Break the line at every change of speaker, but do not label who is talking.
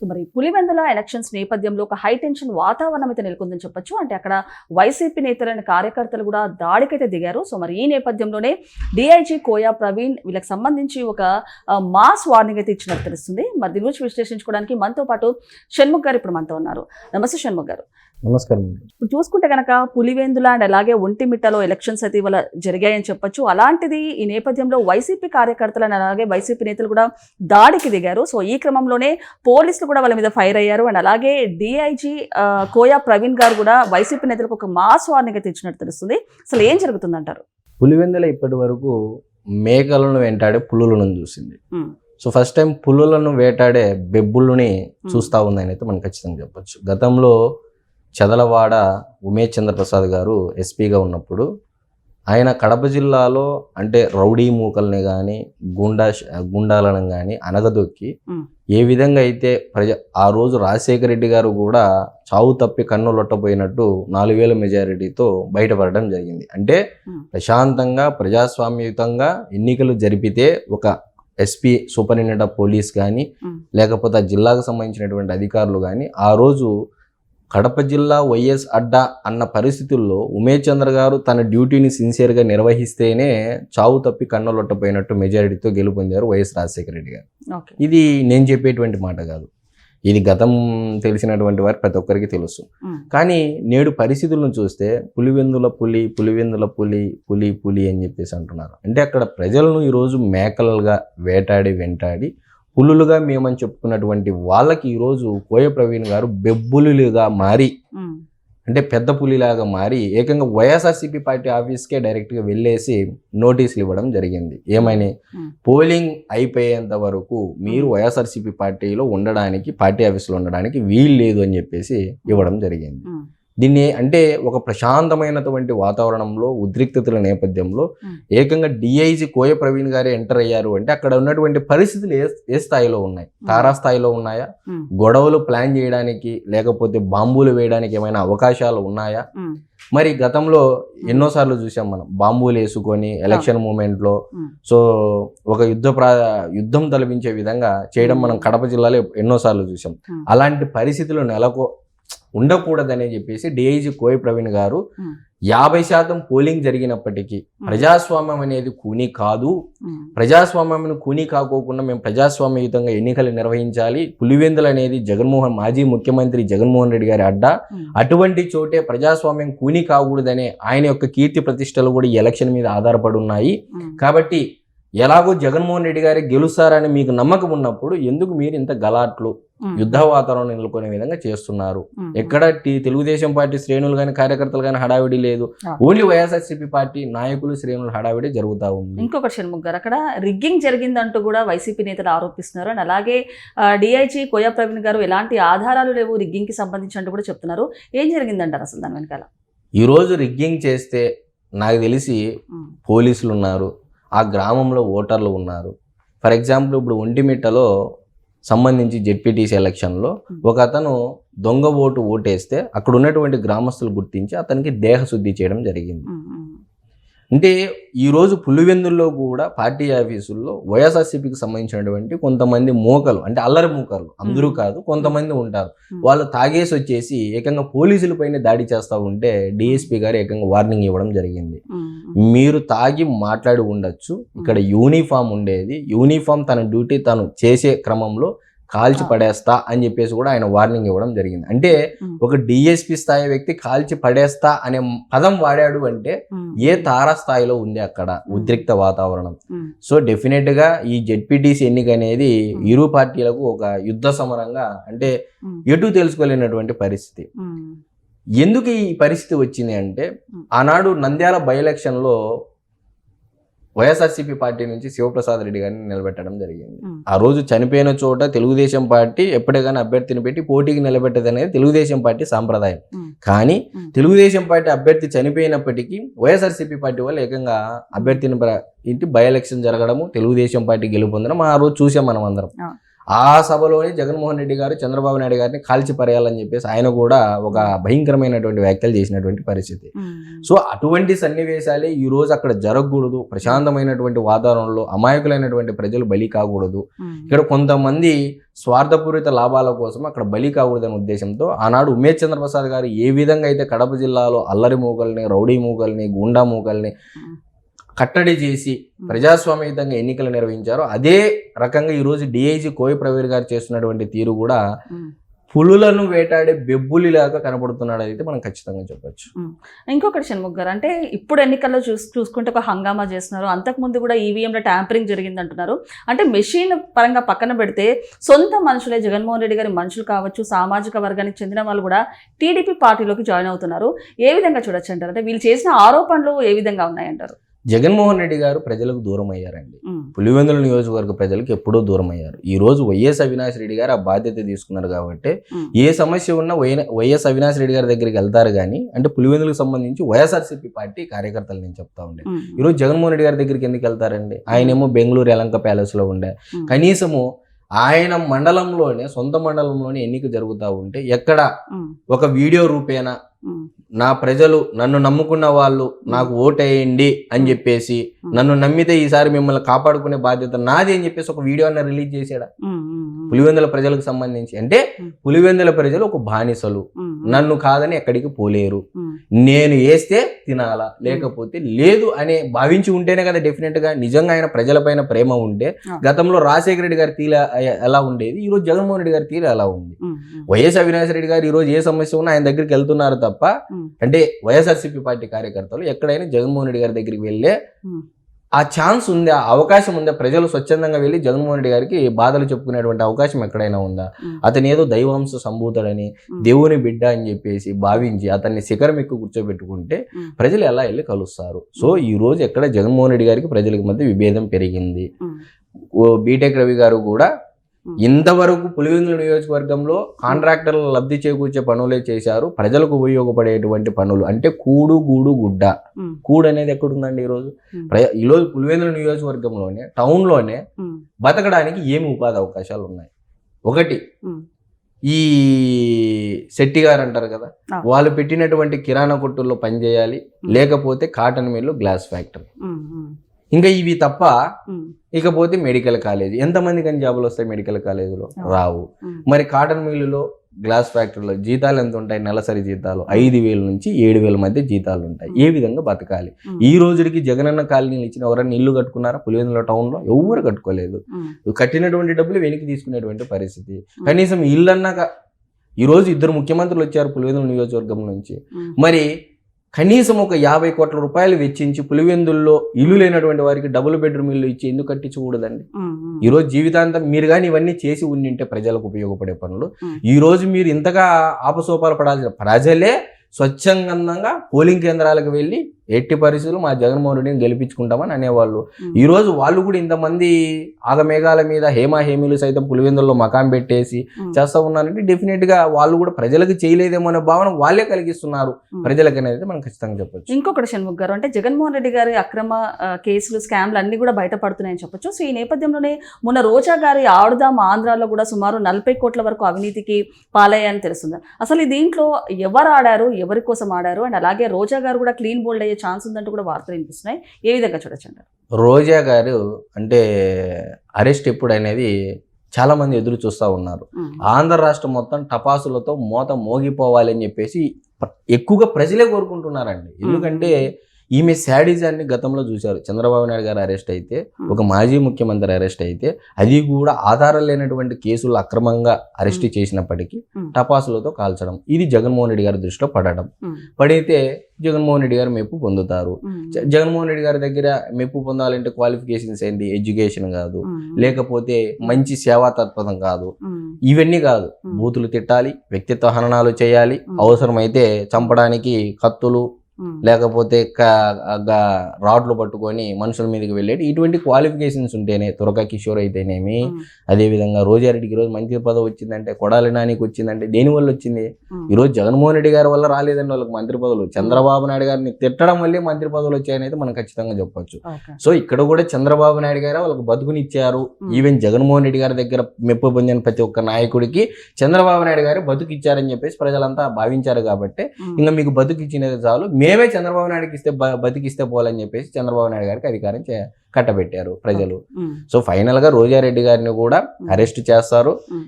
So మరి Pulivendula elections నేపథ్యంలో ఒక హై టెన్షన్ వాతావరణం అయితే నెలకొందని చెప్పొచ్చు. అంటే అక్కడ వైసీపీ నేతలైన కార్యకర్తలు కూడా దాడికైతే దిగారు. సో మరి ఈ నేపథ్యంలోనే డిఐజీ కోయా ప్రవీణ్ వీళ్ళకి సంబంధించి ఒక మాస్ వార్నింగ్ అయితే ఇచ్చినట్టు తెలుస్తుంది. మరి దీని గురించి విశ్లేషించుకోవడానికి మనతో పాటు షణ్ముఖ్ గారు ఇప్పుడు మనతో ఉన్నారు. నమస్తే షణ్ముఖ్ గారు.
నమస్కారం
ఇప్పుడు చూసుకుంటే కనుక పులివెందుల అండ్ అలాగే ఒంటిమిట్టలో ఎలక్షన్స్ అయితే ఇవాళ జరిగాయని చెప్పొచ్చు. అలాంటిది ఈ నేపథ్యంలో వైసీపీ కార్యకర్తలు and అలాగే వైసీపీ నేతలు కూడా దాడికి దిగారు. సో ఈ క్రమంలోనే పోలీసులు కూడా వాళ్ళ మీద ఫైర్ అయ్యారు. అండ్ అలాగే డిఐజీ కోయా ప్రవీణ్ గారు కూడా వైసీపీ నేతలకు ఒక మాస్ వార్నింగ్ అయితే ఇచ్చినట్టు తెలుస్తుంది. అసలు ఏం జరుగుతుందంటారు?
పులివెందుల ఇప్పటి వరకు మేకలను వెంటాడే పులులను చూసింది. సో ఫస్ట్ టైం పులులను వేటాడే బెబ్బుల్ని చూస్తా ఉందని అయితే మనం ఖచ్చితంగా చెప్పొచ్చు. గతంలో చదలవాడ ఉమేష్ చంద్రప్రసాద్ గారు ఎస్పీగా ఉన్నప్పుడు ఆయన కడప జిల్లాలో అంటే రౌడీ మూకల్ని కానీ గుండా గుండాలను కానీ అనగదొక్కి. ఏ విధంగా అయితే ప్రజ ఆ రోజు రాజశేఖర రెడ్డి గారు కూడా చావు తప్పి కన్ను లొట్టపోయినట్టు నాలుగు వేల మెజారిటీతో బయటపడడం జరిగింది అంటే. ప్రశాంతంగా ప్రజాస్వామ్యయుతంగా ఎన్నికలు జరిపితే ఒక ఎస్పీ సూపరింటెండెంట్ ఆఫ్ పోలీస్ కానీ. లేకపోతే ఆ జిల్లాకు సంబంధించినటువంటి అధికారులు కానీ ఆ రోజు కడప జిల్లా వైఎస్ అడ్డా అన్న పరిస్థితుల్లో ఉమేష్ చంద్ర గారు తన డ్యూటీని సిన్సియర్గా నిర్వహిస్తేనే చావు తప్పి కన్నులొట్టపోయినట్టు మెజారిటీతో గెలుపొందారు వైఎస్ రాజశేఖర రెడ్డి గారు. ఇది నేను చెప్పేటువంటి మాట కాదు. ఇది గతం తెలిసినటువంటి వారు ప్రతి ఒక్కరికి తెలుసు. కానీ నేడు పరిస్థితులను చూస్తే పులివెందుల పులి పులివెందుల పులి పులి పులి అని చెప్పేసి అంటున్నారు. అంటే అక్కడ ప్రజలను ఈరోజు మేకలుగా వేటాడి వెంటాడి పులులుగా మేమని చెప్పుకున్నటువంటి వాళ్ళకి ఈరోజు కోయ ప్రవీణ్ గారు బెబ్బులుగా మారి అంటే పెద్ద పులిలాగా మారి ఏకంగా వైఎస్ఆర్సీపీ పార్టీ ఆఫీస్కే డైరెక్ట్గా వెళ్ళేసి నోటీసులు ఇవ్వడం జరిగింది. ఏమని. పోలింగ్ అయిపోయేంత వరకు మీరు వైఎస్ఆర్సీపీ పార్టీలో ఉండడానికి పార్టీ ఆఫీస్లో ఉండడానికి వీలు లేదు అని చెప్పేసి ఇవ్వడం జరిగింది. దీన్ని అంటే ఒక ప్రశాంతమైనటువంటి వాతావరణంలో ఉద్రిక్తతల నేపథ్యంలో. ఏకంగా డిఐజీ కోయ ప్రవీణ్ గారే ఎంటర్ అయ్యారు అంటే అక్కడ ఉన్నటువంటి పరిస్థితులు ఏ ఏ స్థాయిలో ఉన్నాయి? తారా స్థాయిలో ఉన్నాయా? గొడవలు ప్లాన్ చేయడానికి లేకపోతే బాంబులు వేయడానికి ఏమైనా అవకాశాలు ఉన్నాయా? మరి గతంలో ఎన్నోసార్లు చూసాం మనం బాంబులు వేసుకొని ఎలక్షన్ మూమెంట్లో
Hmm.
సో ఒక యుద్ధ ప్రా యుద్ధం తలపించే విధంగా చేయడం మనం కడప జిల్లాలో ఎన్నోసార్లు చూసాం. అలాంటి పరిస్థితులు నెలకు ఉండకూడదని చెప్పేసి డిఐజీ కోయ ప్రవీణ్ గారు. యాభై శాతం పోలింగ్ జరిగినప్పటికీ ప్రజాస్వామ్యం అనేది కూని కాదు. ప్రజాస్వామ్యం కూని కాకోకుండా మేము ప్రజాస్వామ్యయుతంగా ఎన్నికలు నిర్వహించాలి. పులివెందులు అనేది జగన్మోహన్ మాజీ ముఖ్యమంత్రి జగన్మోహన్ రెడ్డి గారి అడ్డా. అటువంటి చోటే ప్రజాస్వామ్యం కూని కాకూడదనే ఆయన యొక్క కీర్తి ప్రతిష్టలు కూడా ఈ ఎలక్షన్ మీద ఆధారపడి ఉన్నాయి. కాబట్టి ఎలాగో జగన్మోహన్ రెడ్డి గారి గెలుస్తారని మీకు నమ్మకం ఉన్నప్పుడు ఎందుకు మీరు ఇంత గలాట్లు యుద్ధ వాతావరణం నెలకొనే విధంగా చేస్తున్నారు? ఎక్కడ టీ- తెలుగుదేశం పార్టీ శ్రేణులు కానీ కార్యకర్తలు కానీ హడావిడి లేదు. ఓన్లీ వైఎస్ఆర్సీపీ పార్టీ నాయకులు శ్రేణులు హడావిడి జరుగుతూ ఉంది.
ఇంకొకటి షణ్ముఖ్ గారు అక్కడ రిగ్గింగ్ జరిగిందంటూ కూడా వైసీపీ నేతలు ఆరోపిస్తున్నారు. అండ్ అలాగే డిఐజీ కోయా ప్రవీణ్ గారు ఎలాంటి ఆధారాలు లేవు రిగ్గింగ్కి సంబంధించి అంటూ కూడా చెప్తున్నారు. ఏం జరిగిందంటారు అసలు దాని వెనకాల?
ఈ రోజు రిగ్గింగ్ చేస్తే నాకు తెలిసి పోలీసులు ఉన్నారు ఆ గ్రామంలో ఓటర్లు ఉన్నారు. ఫర్ ఎగ్జాంపుల్ ఇప్పుడు ఒంటిమిట్టలో సంబంధించి జెడ్పీటీసీ ఎలక్షన్లో ఒక అతను దొంగ ఓటు ఓటేస్తే అక్కడ ఉన్నటువంటి గ్రామస్తులు గుర్తించి అతనికి దేహశుద్ధి చేయడం జరిగింది. అంటే ఈరోజు పులివెందుల్లో కూడా పార్టీ ఆఫీసుల్లో వైఎస్ఆర్సీపీకి సంబంధించినటువంటి కొంతమంది మూకలు అంటే అల్లరి మూకలు అందరూ కాదు కొంతమంది ఉంటారు. వాళ్ళు తాగేసి వచ్చేసి ఏకంగా పోలీసులపైన దాడి చేస్తూ ఉంటే డిఎస్పీ గారు ఏకంగా వార్నింగ్ ఇవ్వడం జరిగింది. మీరు తాగి మాట్లాడి ఉండొచ్చు. ఇక్కడ యూనిఫామ్ ఉండేది. యూనిఫామ్ తన డ్యూటీ తను చేసే క్రమంలో కాల్చి. పడేస్తా అని చెప్పేసి కూడా ఆయన వార్నింగ్ ఇవ్వడం జరిగింది. అంటే ఒక డిఎస్పి స్థాయి వ్యక్తి కాల్చి పడేస్తా అనే పదం వాడాడు అంటే ఏ తారా స్థాయిలో ఉంది అక్కడ ఉద్రిక్త వాతావరణం? సో డెఫినెట్గా ఈ జెడ్పీటీసీ ఎన్నిక అనేది ఇరు పార్టీలకు ఒక యుద్ధ సమరంగా అంటే ఎటు తెలుసుకోలేనటువంటి పరిస్థితి. ఎందుకు ఈ పరిస్థితి వచ్చింది అంటే. ఆనాడు నంద్యాల బై ఎలక్షన్లో వైఎస్ఆర్సీపీ పార్టీ నుంచి శివప్రసాద్ రెడ్డి గారిని నిలబెట్టడం జరిగింది. ఆ రోజు చనిపోయిన చోట తెలుగుదేశం పార్టీ ఎప్పటికైనా అభ్యర్థిని పెట్టి పోటీకి నిలబెట్టేది అనేది తెలుగుదేశం పార్టీ సాంప్రదాయం. కానీ తెలుగుదేశం పార్టీ అభ్యర్థి చనిపోయినప్పటికీ వైఎస్ఆర్సీపీ పార్టీ వాళ్ళు ఏకంగా అభ్యర్థిని ఇంటి బై ఎలక్షన్ జరగడము తెలుగుదేశం పార్టీ గెలుపొందడం ఆ రోజు చూసాం మనం అందరం.
ఆ.
సభలోనే జగన్మోహన్ రెడ్డి గారు చంద్రబాబు నాయుడు గారిని కాల్చి పరేయాలని చెప్పేసి ఆయన కూడా ఒక భయంకరమైనటువంటి వ్యాఖ్యలు చేసినటువంటి పరిస్థితి. సో అటువంటి సన్నివేశాలే ఈ రోజు అక్కడ జరగకూడదు. ప్రశాంతమైనటువంటి వాతావరణంలో అమాయకులైనటువంటి ప్రజలు బలి కాకూడదు. ఇక్కడ కొంతమంది స్వార్థపూరిత లాభాల కోసం అక్కడ బలి కాకూడదనే ఉద్దేశంతో ఆనాడు ఉమేష్ చంద్రప్రసాద్ గారు ఏ విధంగా అయితే కడప జిల్లాలో అల్లరి మూకల్ని రౌడీ మూకల్ని గుండా మూకల్ని కట్టడి చేసి ప్రజాస్వామ్యయుతంగా ఎన్నికలు నిర్వహించారో అదే రకంగా ఈరోజు డిఐజీ కోయ ప్రవీర్ గారు చేస్తున్నటువంటి తీరు కూడా పులులను వేటాడే బెబ్బులిలాగా కనబడుతున్నాడు అయితే మనం ఖచ్చితంగా చెప్పొచ్చు.
ఇంకొకటి షణ్ముఖ్ గారు అంటే ఇప్పుడు ఎన్నికల్లో చూస్ చూసుకుంటే ఒక హంగామా చేస్తున్నారు. అంతకుముందు కూడా ఈవీఎంలో ట్యాంపరింగ్ జరిగింది అంటున్నారు. అంటే మెషిన్ పరంగా పక్కన పెడితే సొంత మనుషులే జగన్మోహన్ రెడ్డి గారి మనుషులు కావచ్చు సామాజిక వర్గానికి చెందిన వాళ్ళు కూడా టీడీపీ పార్టీలోకి జాయిన్ అవుతున్నారు. ఏ విధంగా చూడొచ్చు అంటారు? అంటే వీళ్ళు చేసిన ఆరోపణలు ఏ విధంగా ఉన్నాయంటారు?
జగన్మోహన్ రెడ్డి గారు ప్రజలకు దూరం అయ్యారండి పులివెందుల నియోజకవర్గ ప్రజలకు ఎప్పుడూ దూరం అయ్యారు ఈ రోజు వైఎస్ అవినాష్ రెడ్డి గారు ఆ బాధ్యత తీసుకున్నారు కాబట్టి ఏ సమస్య ఉన్నా వైఎస్ అవినాష్ రెడ్డి గారి దగ్గరికి వెళ్తారు కానీ అంటే పులివెందులకు సంబంధించి వైఎస్ఆర్సీపీ పార్టీ కార్యకర్తలు నేను చెప్తా ఉండే. ఈరోజు జగన్మోహన్ రెడ్డి గారి దగ్గరికి ఎందుకు వెళ్తారండి? ఆయనేమో బెంగళూరు యలంక ప్యాలెస్లో ఉండే కనీసము ఆయన మండలంలోనే సొంత మండలంలోనే ఎన్నిక జరుగుతూ ఉంటే ఎక్కడ ఒక వీడియో రూపేణ
ఉమ్,
నా ప్రజలు నన్ను నమ్ముకున్న వాళ్ళు నాకు ఓటేయండి అని చెప్పేసి నన్ను నమ్మితే ఈసారి మిమ్మల్ని కాపాడుకునే బాధ్యత నాది అని చెప్పేసి ఒక వీడియో అన్న రిలీజ్ చేశాడా? పులివెందుల ప్రజలకు సంబంధించి. అంటే. పులివెందుల ప్రజలు ఒక బానిసలు. నన్ను కాదని ఎక్కడికి పోలేరు. నేను వేస్తే తినాలా లేకపోతే లేదు అనే భావించి ఉంటేనే కదా డెఫినెట్గా నిజంగా ఆయన ప్రజలపైన ప్రేమ ఉంటే. గతంలో రాజశేఖర రెడ్డి గారి తీర ఎలా ఉండేది ఈ రోజు జగన్మోహన్ రెడ్డి గారి తీర ఎలా ఉంది? వైఎస్ అవినాష్ రెడ్డి గారు ఈ రోజు ఏ సమస్య ఉన్నా ఆయన దగ్గరికి వెళ్తున్నారు తప్ప అంటే వైఎస్ఆర్సీపీ పార్టీ కార్యకర్తలు ఎక్కడైనా జగన్మోహన్ రెడ్డి గారి దగ్గరికి వెళ్ళే
ఉమ్,
ఆ ఛాన్స్ ఉందా ఆ అవకాశం ఉందా ప్రజలు స్వచ్ఛందంగా వెళ్ళి జగన్మోహన్ రెడ్డి గారికి బాధలు చెప్పుకునేటువంటి అవకాశం ఎక్కడైనా ఉందా?
ఉమ్,
అతను ఏదో దైవాంశ సంభూతుడని. దేవుని బిడ్డ అని చెప్పేసి భావించి అతన్ని శిఖరం ఎక్కువ కూర్చోబెట్టుకుంటే. ప్రజలు ఎలా వెళ్ళి కలుస్తారు? సో ఈ రోజు ఎక్కడ జగన్మోహన్ రెడ్డి గారికి ప్రజలకు మధ్య విభేదం పెరిగింది? బీటెక్ రవి గారు కూడా. ఇంతవరకు పులివెందుల నియోజకవర్గంలో కాంట్రాక్టర్లు లబ్ధి చేకూర్చే పనులే చేశారు. ప్రజలకు ఉపయోగపడేటువంటి పనులు అంటే కూడు గూడు గుడ్డ. కూడు అనేది ఎక్కడుందండి ఈరోజు? ఈరోజు పులివెందుల నియోజకవర్గంలోనే టౌన్లోనే
ఉమ్,
బతకడానికి ఏమి ఉపాధి అవకాశాలు ఉన్నాయి? ఒకటి ఈ శెట్టి గారు అంటారు కదా. వాళ్ళు పెట్టినటువంటి కిరాణా కొట్టుల్లో పనిచేయాలి. లేకపోతే కాటన్ మిల్లు గ్లాస్ ఫ్యాక్టరీ. ఇంకా ఇవి తప్ప ఇకపోతే మెడికల్ కాలేజ్ ఎంతమంది కానీ జాబులు వస్తాయి మెడికల్ కాలేజీలో. రావు. మరి కాటన్ మిల్లులో గ్లాస్ ఫ్యాక్టరీలో జీతాలు ఎంత ఉంటాయి? నెలసరి జీతాలు ఐదు వేల నుంచి ఏడు వేల మధ్య జీతాలు ఉంటాయి. ఏ విధంగా బతకాలి? ఈ రోజుకి జగనన్న కాలనీలు ఇచ్చిన ఎవరైనా ఇల్లు కట్టుకున్నారా? పులివెందుల టౌన్లో ఎవరు కట్టుకోలేదు. కట్టినటువంటి డబ్బులు వెనక్కి తీసుకునేటువంటి పరిస్థితి. కనీసం ఇల్లు అన్నాక ఈరోజు ఇద్దరు ముఖ్యమంత్రులు వచ్చారు పులివెందుల నియోజకవర్గం నుంచి. మరి కనీసం ఒక యాభై కోట్ల రూపాయలు వెచ్చించి పులివెందుల్లో ఇల్లు లేనటువంటి వారికి డబుల్ బెడ్రూమ్ ఇల్లు ఇచ్చి ఎందుకు కట్టించకూడదండి?
ఉమ్, ఉమ్,
ఈ రోజు జీవితాంతం మీరు కానీ ఇవన్నీ చేసి ఉండింటే ప్రజలకు ఉపయోగపడే పనులు.
ఉమ్.
ఈ రోజు మీరు ఇంతగా ఆపసోపాలు పడాల్సిన ప్రజలే స్వచ్ఛందంగా పోలింగ్ కేంద్రాలకు వెళ్ళి ఎట్టి పరిస్థితులు మా జగన్మోహన్ రెడ్డిని గెలిపించుకుంటామని అనేవాళ్ళు.
ఉమ్.
ఈ రోజు వాళ్ళు కూడా ఇంతమంది ఆగమేఘాల మీద హేమా హేమీలు సైతం పులివెందుల్లో మకాం పెట్టేసి చేస్తా ఉన్నారంటే డెఫినెట్గా వాళ్ళు కూడా ప్రజలకు చేయలేదేమో అనే భావన వాళ్ళే కలిగిస్తున్నారు. ప్రజలకు అనేది మనం ఖచ్చితంగా చెప్పొచ్చు.
ఇంకొకటి షణ్ముఖ్ గారు అంటే జగన్మోహన్ రెడ్డి గారి అక్రమ కేసులు స్కామ్లు అన్ని కూడా బయటపడుతున్నాయని చెప్పొచ్చు. సో ఈ నేపథ్యంలోనే మొన్న రోజా గారి ఆడుదాం ఆంధ్రాలో కూడా సుమారు నలభై కోట్ల వరకు అవినీతికి పాలయ్యాయని తెలుస్తుంది. అసలు ఈ దీంట్లో ఎవరు ఆడారు ఎవరి కోసం ఆడారు? అండ్ అలాగే రోజా గారు కూడా క్లీన్ బోల్డ్ అయ్యే ఛాన్స్ ఉందంటూ కూడా వార్తలు వినిపిస్తున్నాయి. ఏ విధంగా చూడొచ్చు
రోజా గారు అంటే అరెస్ట్ ఎప్పుడు అనేది చాలా మంది ఎదురు చూస్తూ ఉన్నారు. ఆంధ్ర రాష్ట్రం మొత్తం టపాసులతో మోత మోగిపోవాలి అని చెప్పేసి ఎక్కువగా ప్రజలే కోరుకుంటున్నారండి. ఎందుకంటే ఈమె శాడిజాన్ని గతంలో చూశారు. చంద్రబాబు నాయుడు గారు అరెస్ట్ అయితే ఒక మాజీ ముఖ్యమంత్రి అరెస్ట్ అయితే అది కూడా ఆధారం లేనటువంటి కేసులు అక్రమంగా అరెస్ట్ చేసినప్పటికీ. టపాసులతో కాల్చడం. ఇది జగన్మోహన్ రెడ్డి గారి దృష్టిలో పడడం. పడితే జగన్మోహన్ రెడ్డి గారు మెప్పు పొందుతారు. జగన్మోహన్ రెడ్డి గారి దగ్గర మెప్పు పొందాలంటే క్వాలిఫికేషన్స్ ఏంటి? ఎడ్యుకేషన్ కాదు. లేకపోతే మంచి సేవా తత్పరం కాదు. ఇవన్నీ కాదు. బూతులు తిట్టాలి వ్యక్తిత్వ హననాలు చేయాలి. అవసరమైతే చంపడానికి కత్తులు లేకపోతే రాడ్లు పట్టుకొని మనుషుల మీదకి వెళ్ళేది ఇటువంటి క్వాలిఫికేషన్స్ ఉంటేనే తురక కిషోర్ అయితేనేమి అదేవిధంగా రోజారెడ్డికి ఈరోజు మంత్రి పదవి వచ్చిందంటే కొడాలి నానికి వచ్చిందంటే దేని వల్ల వచ్చింది? ఈరోజు జగన్మోహన్ రెడ్డి గారి వల్ల రాలేదండి వాళ్ళకి మంత్రి పదవులు. చంద్రబాబు నాయుడు గారిని తిట్టడం వల్లే మంత్రి పదవులు వచ్చాయని అయితే మనం ఖచ్చితంగా చెప్పొచ్చు. సో ఇక్కడ కూడా చంద్రబాబు నాయుడు గారు వాళ్ళకి బతుకునిచ్చారు.
Hmm.
ఈవెన్ జగన్మోహన్ రెడ్డి గారి దగ్గర మెప్పు పొందిన ప్రతి ఒక్క నాయకుడికి చంద్రబాబు నాయుడు గారు బతుకు ఇచ్చారని చెప్పేసి ప్రజలంతా భావించారు కాబట్టి ఇంకా మీకు బతుకు ఇచ్చినది చాలు మేమే చంద్రబాబు నాయుడుకి ఇస్తే బతికిస్తే పోవాలని చెప్పేసి చంద్రబాబు నాయుడు గారికి అధికారం కట్టబెట్టారు ప్రజలు సో ఫైనల్గా రోజారెడ్డి గారిని కూడా. అరెస్ట్ చేస్తారు.